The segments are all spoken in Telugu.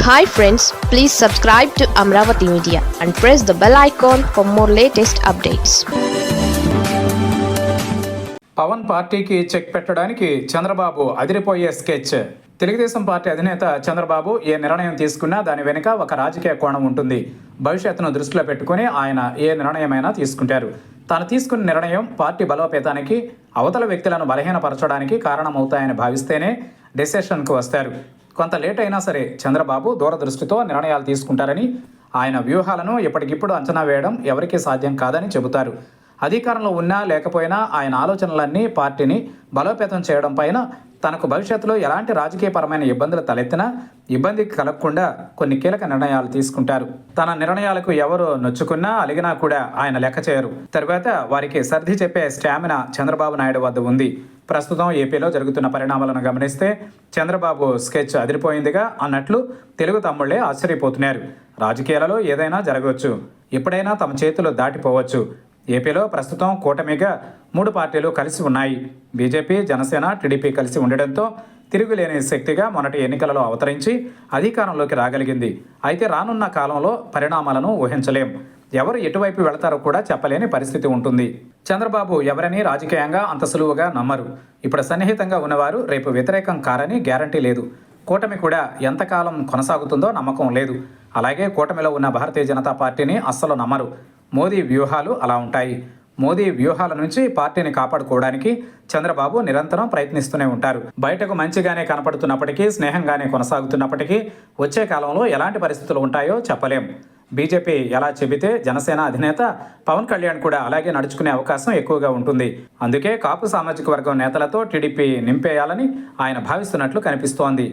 Hi friends please subscribe to Amaravati media and press the bell icon for more latest updates Pawan పార్టీకి చెక్ పెట్టడానికి చంద్రబాబు అదిరిపోయే స్కెచ్. తెలుగుదేశం పార్టీ అధినేత చంద్రబాబు ఏ నిర్ణయం తీసుకున్నా దాని వెనుక ఒక రాజకీయ కోణం ఉంటుంది. భవిష్యత్తును దృష్టిలో పెట్టుకుని ఆయన ఏ నిర్ణయమైనా తీసుకుంటారు. తాను తీసుకున్న నిర్ణయం పార్టీ బలోపేతానికి అవతల వ్యక్తులను బలహీనపరచడానికి కారణమవుతాయని భావిస్తేనే డెసిషన్కు వస్తారు. కొంత లేట్ అయినా సరే చంద్రబాబు దూరదృష్టితో నిర్ణయాలు తీసుకుంటారని ఆయన వ్యూహాలను ఎప్పటికిప్పుడు అంచనా వేయడం ఎవరికీ సాధ్యం కాదని చెబుతారు. అధికారంలో ఉన్నా లేకపోయినా ఆయన ఆలోచనలన్నీ పార్టీని బలోపేతం చేయడం పైన తనకు భవిష్యత్తులో ఎలాంటి రాజకీయపరమైన ఇబ్బందులు తలెత్తినా ఇబ్బంది కలగకుండా కొన్ని కీలక నిర్ణయాలు తీసుకుంటారు. తన నిర్ణయాలకు ఎవరు నొచ్చుకున్నా అలిగినా కూడా ఆయన లెక్క చేయరు. తర్వాత వారికి సర్ది చెప్పే స్టామినా చంద్రబాబు నాయుడు వద్ద ఉంది. ప్రస్తుతం ఏపీలో జరుగుతున్న పరిణామాలను గమనిస్తే చంద్రబాబు స్కెచ్ అదిరిపోయిందిగా అన్నట్లు తెలుగు తమ్ముళ్ళే ఆశ్చర్యపోతున్నారు. రాజకీయాలలో ఏదైనా జరగవచ్చు. ఎప్పుడైనా తమ చేతులు దాటిపోవచ్చు. ఏపీలో ప్రస్తుతం కూటమిగా మూడు పార్టీలు కలిసి ఉన్నాయి. బీజేపీ జనసేన టీడీపీ కలిసి ఉండడంతో తిరుగులేని శక్తిగా మొన్నటి ఎన్నికలలో అవతరించి అధికారంలోకి రాగలిగింది. అయితే రానున్న కాలంలో పరిణామాలను ఊహించలేం. ఎవరు ఎటువైపు వెళతారో కూడా చెప్పలేని పరిస్థితి ఉంటుంది. చంద్రబాబు ఎవరని రాజకీయంగా అంత సులువుగా నమ్మరు. ఇప్పుడు సన్నిహితంగా ఉన్నవారు రేపు వ్యతిరేకం కారని గ్యారంటీ లేదు. కూటమి కూడా ఎంతకాలం కొనసాగుతుందో నమ్మకం లేదు. అలాగే కూటమిలో ఉన్న భారతీయ జనతా పార్టీని అస్సలు నమ్మరు. మోదీ వ్యూహాలు అలా ఉంటాయి. మోదీ వ్యూహాల నుంచి పార్టీని కాపాడుకోవడానికి చంద్రబాబు నిరంతరం ప్రయత్నిస్తూనే ఉంటారు. బయటకు మంచిగానే కనపడుతున్నప్పటికీ స్నేహంగానే కొనసాగుతున్నప్పటికీ వచ్చే కాలంలో ఎలాంటి పరిస్థితులు ఉంటాయో చెప్పలేం. బీజేపీ ఎలా చెబితే జనసేన అధినేత పవన్ కళ్యాణ్ కూడా అలాగే నడుచుకునే అవకాశం ఎక్కువగా ఉంటుంది. అందుకే కాపు సామాజిక వర్గం నేతలతో టీడీపీ నింపేయాలని ఆయన భావిస్తున్నట్లు కనిపిస్తోంది.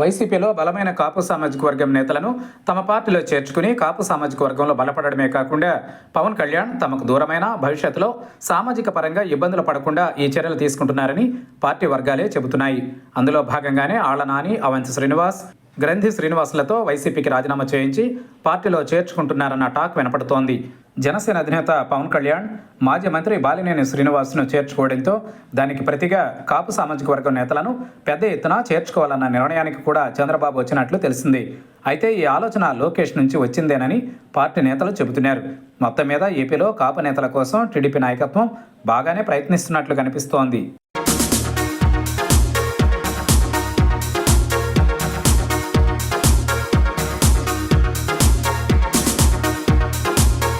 వైసీపీలో బలమైన కాపు సామాజిక వర్గం నేతలను తమ పార్టీలో చేర్చుకుని కాపు సామాజిక వర్గంలో బలపడడమే కాకుండా పవన్ కళ్యాణ్ తమకు దూరమైన భవిష్యత్తులో సామాజిక పరంగా ఇబ్బందులు పడకుండా ఈ చర్యలు తీసుకుంటున్నారని పార్టీ వర్గాలే చెబుతున్నాయి. అందులో భాగంగానే ఆళ్ళ నాని అవంతి శ్రీనివాస్ గ్రంథి శ్రీనివాసులతో వైసీపీకి రాజీనామా చేయించి పార్టీలో చేర్చుకుంటున్నారన్న టాక్ వినపడుతోంది. జనసేన అధినేత పవన్ కళ్యాణ్ మాజీ మంత్రి బాలినేని శ్రీనివాస్ను చేర్చుకోవడంతో దానికి ప్రతిగా కాపు సామాజిక వర్గం నేతలను పెద్ద ఎత్తున చేర్చుకోవాలన్న నిర్ణయానికి కూడా చంద్రబాబు వచ్చినట్లు తెలిసింది. అయితే ఈ ఆలోచన లోకేష్ నుంచి వచ్చిందేనని పార్టీ నేతలు చెబుతున్నారు. మొత్తం మీద ఏపీలో కాపు నేతల కోసం టీడీపీ నాయకత్వం బాగానే ప్రయత్నిస్తున్నట్లు కనిపిస్తోంది.